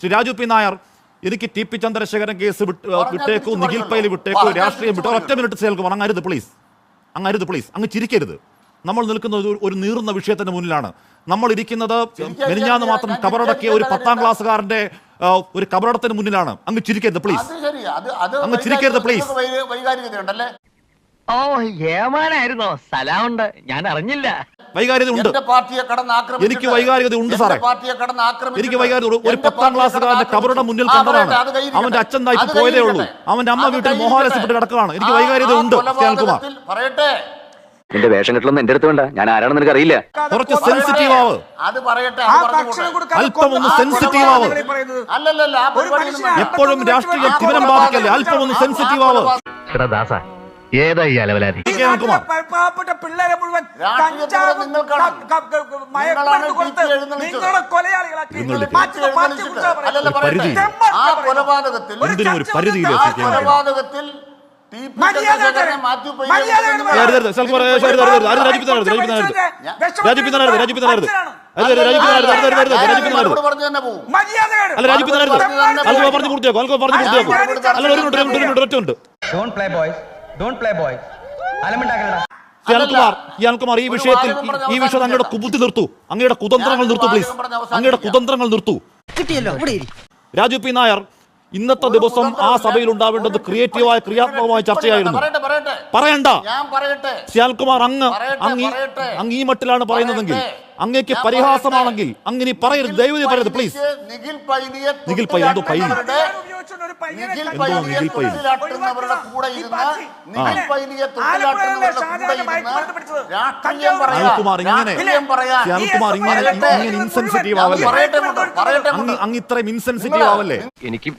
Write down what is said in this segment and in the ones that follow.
Shri Raju P Nair എനിക്ക് T P Chandrasekharan case വിട്ട് വിട്ടേക്കൂ നിഖിൽ പൈലി വിട്ടേക്കൂ രാഷ്ട്രീയം വിട്ടോ ഒറ്റ മിനിറ്റ് സേൽക്കും അങ്ങരുത് പ്ലീസ് അങ്ങരുത് പ്ലീസ് അങ്ങ് ചിരിക്കരുത്. നമ്മൾ നിൽക്കുന്നത് ഒരു- നീറുന്ന വിഷയത്തിന്റെ മുന്നിലാണ്. നമ്മൾ ഇരിക്കുന്നത് മെനിഞ്ഞാന്ന് മാത്രം കബറടക്കിയ ഒരു പത്താം ക്ലാസ്സുകാരന്റെ ഒരു കബറടത്തിന് മുന്നിലാണ്. അങ്ങ് ചിരിക്കരുത് പ്ലീസ് അത് ശരി അത് അത് അങ്ങ് ചിരിക്കരുത്, പ്ലീസ് ഓ ഏമാനായിരുന്നോ? സ്ഥലമുണ്ട് ഞാൻ അറിഞ്ഞില്ല. വൈകാര്യത ഉണ്ട് എനിക്ക് വൈകാരികത ഉണ്ട് സാറേ. എനിക്ക് വൈകാരിക ഒരു- പത്താം ക്ലാസ്സുകാരന്റെ കബറുടെ മുന്നിൽ കണ്ടതാണ്. അവന്റെ അച്ഛൻ അത് പോയതേ ഉള്ളൂ. അവന്റെ അമ്മ വീട്ടിൽ. മോഹാലസ്യപ്പെട്ട് കിടക്കുകയാണ്. എനിക്ക് വൈകാരികത ഉണ്ട് ശ്യാൽകുമാർ എന്റെ പറയട്ടെ. നിന്റെ വേഷം കെട്ടലൊന്നും എന്റെ അടുത്ത് വേണ്ട. ഞാൻ ആരാണെന്ന് നിനക്ക് അറിയില്ല കുറച്ച്. സെൻസിറ്റീവ് ആവ്. അല്പം ഒന്ന് സെൻസിറ്റീവ് ആവ്. എപ്പോഴും രാഷ്ട്രീയ വെച്ച് ബാധിക്കല്ലേ? അല്പം ഒന്ന് സെൻസിറ്റീവ് ആവ്. ദാസ ഏതാ ഈ അലവലാതി. പാവപ്പെട്ട പിള്ളേരെ മുഴുവൻ. നിങ്ങളെ കൊലയാളികളാക്കി. കൊലപാതകത്തിൽ play boys don't play Anilkumar ഈ അനിൽകുമാർ ഈ ഒരു വിഷയത്തിൽ ഈ വിഷയം അങ്ങയുടെ. കുബുദ്ധി നിർത്തു. അങ്ങയുടെ കുതന്ത്രങ്ങൾ നിർത്തു പ്ലീസ്. അങ്ങയുടെ കുതന്ത്രങ്ങൾ നിർത്തു. കിട്ടിയല്ലോ രാജു പി നായർ ഇന്നത്തെ ദിവസം ആ സഭയിൽ ഉണ്ടാവേണ്ടത് ക്രിയേറ്റീവായ ക്രിയാത്മകമായ ചർച്ചയായിരുന്നു. പറയണ്ട. ശ്യാൽകുമാർ അങ്ങ് പറയട്ടെ, അങ്ങ് ഈ- പറയട്ടെ. അങ്ങ് ഈ മട്ടിലാണ് പറയുന്നതെങ്കിൽ അങ്ങേക്ക് പരിഹാസമാണെങ്കിൽ അങ്ങനെ പറയരുത് ദൈവം പറയരുത് പ്ലീസ് നിഖിൽ പൈ എന്തോ? ഒരു പയ്യനെ നിഖിൽ പൈലിയെ കൂടെ ഇരുന്ന്. നിഖിൽ. പൈലിയെ കൂടെ ഇരുന്ന്. രാഷ്ട്രീയം രാഷ്ട്രീയം ഇങ്ങനെ. ഇങ്ങനെ ഇൻസെൻസിറ്റീവ് ആവല്ലേ? പറയട്ടെ പറയട്ടെ അങ്ങ് അങ്ങ് ഇത്രയും ഇൻസെൻസിറ്റീവ് ആവല്ലേ? എനിക്ക്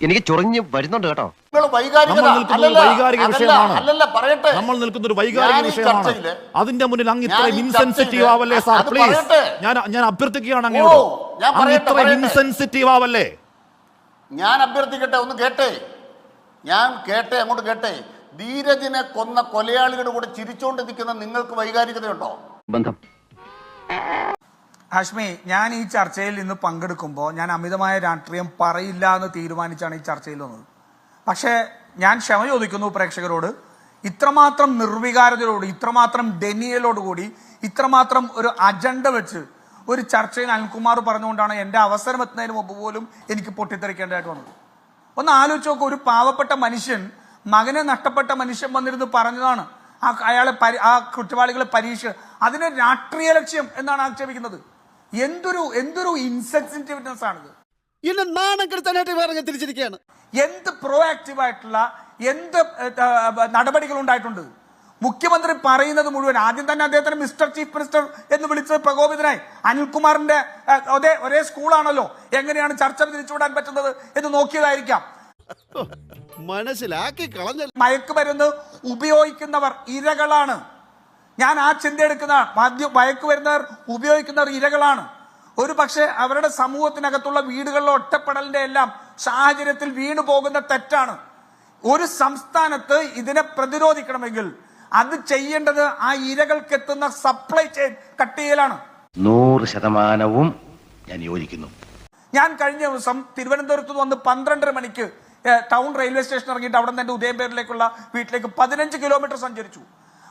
എനിക്ക് ചൊറിഞ്ഞ് വരുന്നുണ്ട് കേട്ടോ. നിങ്ങൾ വൈകാരികത. നമ്മൾ നിൽക്കുന്നത് അല്ലല്ല, വൈകാരിക വിഷയമാണ്. അല്ലല്ല പറയട്ടെ. നമ്മൾ നിൽക്കുന്ന ഒരു വൈകാരിക ഞാൻ ഈ വിഷയമാണ്. ചർച്ചയിൽ അതിന്റെ മുന്നിൽ അങ്ങ് ഞാൻ ഇത്രയും ഈ ഇൻസെൻസിറ്റീവ് ചർച്ചയിൽ ആവല്ലേ സാർ? അത് പ്ലീസ്. പറയട്ടെ. ഞാൻ ഞാൻ അഭ്യർത്ഥിക്കുകയാണ് അങ്ങനെ ഞാൻ അങ്ങ് പറയട്ടെ, ഇത്രയും പറയട്ടെ. ഇൻസെൻസിറ്റീവ് ആവല്ലേ? ഞാൻ അഭ്യർത്ഥിക്കട്ടെ ഒന്ന് കേട്ടേ? ഞാൻ കേട്ടേ അങ്ങോട്ട് കേട്ടേ? ധീരജിനെ കൊന്ന കൊലയാളികളുടെ കൂടെ ചിരിച്ചോണ്ട് നിൽക്കുന്ന നിങ്ങൾക്ക് വൈകാരികതയുണ്ടോ? ബന്ധം. ഹാഷ്മി ഞാൻ ഈ ചർച്ചയിൽ ഇന്ന് പങ്കെടുക്കുമ്പോൾ ഞാൻ അമിതമായ രാഷ്ട്രീയം പറയില്ല എന്ന് തീരുമാനിച്ചാണ് ഈ ചർച്ചയിൽ വന്നത്. പക്ഷേ ഞാൻ ക്ഷമ ചോദിക്കുന്നു പ്രേക്ഷകരോട്. ഇത്രമാത്രം നിർവികാരതയോട് ഇത്രമാത്രം ഡെനിയലോടുകൂടി ഇത്രമാത്രം ഒരു അജണ്ട വെച്ച് ഒരു ചർച്ചയിൽ അനിൽകുമാർ പറഞ്ഞുകൊണ്ടാണ് എന്റെ അവസരം എത്തുന്നതിന് മുമ്പ് പോലും എനിക്ക് പൊട്ടിത്തെറിക്കേണ്ടതായിട്ട് വന്നത്. ഒന്ന് ആലോചിച്ച് നോക്കുക ഒരു പാവപ്പെട്ട മനുഷ്യൻ മകനെ നഷ്ടപ്പെട്ട മനുഷ്യൻ വന്നിരുന്ന് പറഞ്ഞതാണ് ആ അയാളെ പരി- ആ കുറ്റവാളികളെ പരീക്ഷ അതിന് രാഷ്ട്രീയ ലക്ഷ്യം എന്നാണ് ആക്ഷേപിക്കുന്നത്. എന്തൊരു എന്തൊരു ഇൻസെൻസിറ്റീവ്നെസ് ആണിത്. എന്നെ നാണം കെടുത്താനായിട്ട് വേറെ തിരിച്ചിരിക്കുകയാണ്. എന്ത് പ്രോ ആക്റ്റീവ് ആയിട്ടുള്ള എന്ത് നടപടികൾ ഉണ്ടായിട്ടുണ്ട്? മുഖ്യമന്ത്രി പറയുന്നത് മുഴുവൻ. ആദ്യം തന്നെ അദ്ദേഹത്തിന് മിസ്റ്റർ ചീഫ് മിനിസ്റ്റർ എന്ന് വിളിച്ചത് പ്രകോപിതനായി. അനിൽകുമാറിന്റെ അതെ ഒരേ ഒരേ സ്കൂളാണല്ലോ. എങ്ങനെയാണ് ചർച്ച തിരിച്ചുവിടാൻ പറ്റുന്നത് എന്ന് നോക്കിയതായിരിക്കാം. മനസ്സിലാക്കി കളഞ്ഞ മയക്കുമരുന്ന് ഉപയോഗിക്കുന്നവർ ഇരകളാണ്. ഞാൻ ആ ചിന്ത എടുക്കുന്ന മദ്യ മയക്കുമരുന്നവർ ഉപയോഗിക്കുന്നവർ ഇരകളാണ്. ഒരു പക്ഷേ അവരുടെ സമൂഹത്തിനകത്തുള്ള വീടുകളിലെ ഒറ്റപ്പെടലിന്റെ എല്ലാം സാഹചര്യത്തിൽ വീണു പോകുന്ന തെറ്റാണ്. ഒരു സംസ്ഥാനത്ത് ഇതിനെ പ്രതിരോധിക്കണമെങ്കിൽ അത് ചെയ്യേണ്ടത് ആ ഇരകൾക്ക് എത്തുന്ന സപ്ലൈ ചെയിൻ കട്ട് ചെയ്യലാണ് നൂറ് ശതമാനവും ഞാൻ യോജിക്കുന്നു. ഞാൻ കഴിഞ്ഞ ദിവസം തിരുവനന്തപുരത്ത് വന്ന് പന്ത്രണ്ടര മണിക്ക് ടൗൺ റെയിൽവേ സ്റ്റേഷൻ ഇറങ്ങിയിട്ട് അവിടെ നിന്ന് എന്റെ ഉദയംപേരിലേക്കുള്ള വീട്ടിലേക്ക് പതിനഞ്ച് കിലോമീറ്റർ സഞ്ചരിച്ചു.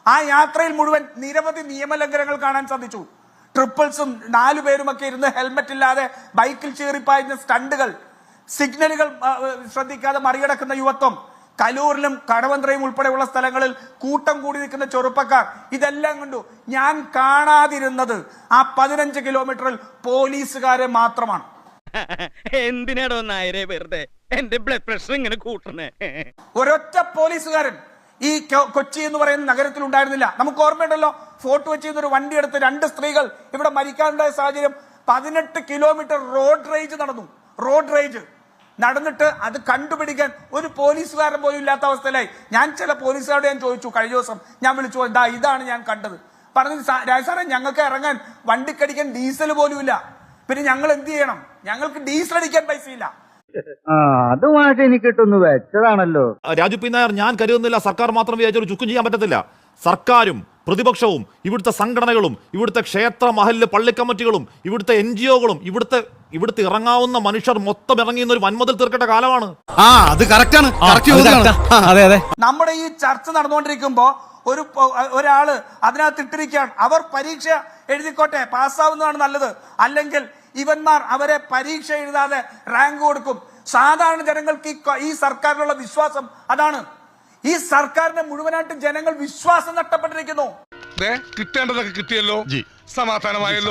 ആ യാത്രയിൽ മുഴുവൻ നിരവധി നിയമലംഘനങ്ങൾ കാണാൻ സാധിച്ചു. ട്രിപ്പിൾസും നാലു പേരും ഒക്കെ ഇരുന്ന് ഹെൽമെറ്റ് ഇല്ലാതെ ബൈക്കിൽ ചീറിപ്പായുന്ന സ്റ്റണ്ടുകൾ സിഗ്നലുകൾ ശ്രദ്ധിക്കാതെ മറികടക്കുന്ന യുവത്വം കലൂരിലും കടവന്ത്രയും ഉൾപ്പെടെയുള്ള സ്ഥലങ്ങളിൽ കൂട്ടം കൂടി നിൽക്കുന്ന ചെറുപ്പക്കാർ ഇതെല്ലാം കണ്ടു. ഞാൻ കാണാതിരുന്നത് ആ പതിനഞ്ച് കിലോമീറ്ററിൽ പോലീസുകാരെ മാത്രമാണ്. എന്തിനാടോ നായരെ വെറുതെ? എന്റെ ബ്ലഡ് പ്രഷർ ഇങ്ങനെ കൂട്ടണേ ഒരൊറ്റ പോലീസുകാരൻ ഈ കൊച്ചി എന്ന് പറയുന്ന നഗരത്തിൽ ഉണ്ടായിരുന്നില്ല. നമുക്ക് ഓർമ്മയുണ്ടല്ലോ ഫോർട്ട് വെച്ച് ഒരു വണ്ടി എടുത്ത് രണ്ട് സ്ത്രീകൾ ഇവിടെ മരിക്കാനുണ്ടായ സാഹചര്യം പതിനെട്ട് കിലോമീറ്റർ റോഡ് റേഞ്ച് നടന്നു. റോഡ് റേഞ്ച് നടന്നിട്ട് അത് കണ്ടുപിടിക്കാൻ ഒരു പോലീസുകാരൻ പോലും ഇല്ലാത്ത അവസ്ഥയിലായി. ഞാൻ ചില പോലീസുകാരോട് ഞാൻ ചോദിച്ചു കഴിഞ്ഞ ദിവസം ഞാൻ വിളിച്ചു എന്താ ഇതാണ് ഞാൻ കണ്ടത്. പറഞ്ഞു "സാ- രാജസാറെ ഞങ്ങൾക്ക് ഇറങ്ങാൻ വണ്ടിക്കടിക്കാൻ ഡീസൽ പോലും ഇല്ല. പിന്നെ ഞങ്ങൾ എന്ത് ചെയ്യണം? ഞങ്ങൾക്ക് ഡീസൽ അടിക്കാൻ പൈസയില്ല അതുമായിട്ട് വെച്ചതാണല്ലോ. രാജു പി. നായർ ഞാൻ കരുതുന്നില്ല സർക്കാർ മാത്രം വിചാരിച്ചൊരു ചുക്കും ചെയ്യാൻ പറ്റത്തില്ല. സർക്കാരും പ്രതിപക്ഷവും ഇവിടുത്തെ സംഘടനകളും ഇവിടുത്തെ ക്ഷേത്ര മഹലിലെ പള്ളി കമ്മിറ്റികളും ഇവിടുത്തെ എൻ ജി ഒകളും ഇവിടുത്തെ ഇവിടുത്തെ ഇറങ്ങാവുന്ന മനുഷ്യർ മൊത്തം ഇറങ്ങിയുന്ന ഒരു വൻമതിൽ തീർക്കേണ്ട കാലമാണ്. ആ അത് അതെ അതെ നമ്മുടെ ഈ ചർച്ച നടന്നുകൊണ്ടിരിക്കുമ്പോ ഒരു ഒരാൾ അതിനകത്ത് ഇട്ടിരിക്കുകയാണ്. അവർ പരീക്ഷ എഴുതിക്കോട്ടെ പാസ്സാവുന്നതാണ് നല്ലത്. അല്ലെങ്കിൽ ഇവന്മാർ അവരെ പരീക്ഷ എഴുതാതെ റാങ്ക് കൊടുക്കും. സാധാരണ ജനങ്ങൾക്ക് ഈ സർക്കാരിലുള്ള വിശ്വാസം അതാണ്. ഈ സർക്കാരിനെ മുഴുവനായിട്ട് ജനങ്ങൾ വിശ്വാസം നഷ്ടപ്പെട്ടിരിക്കുന്നു. കിട്ടേണ്ടതൊക്കെ കിട്ടിയല്ലോ. സമാധാനമായല്ലോ.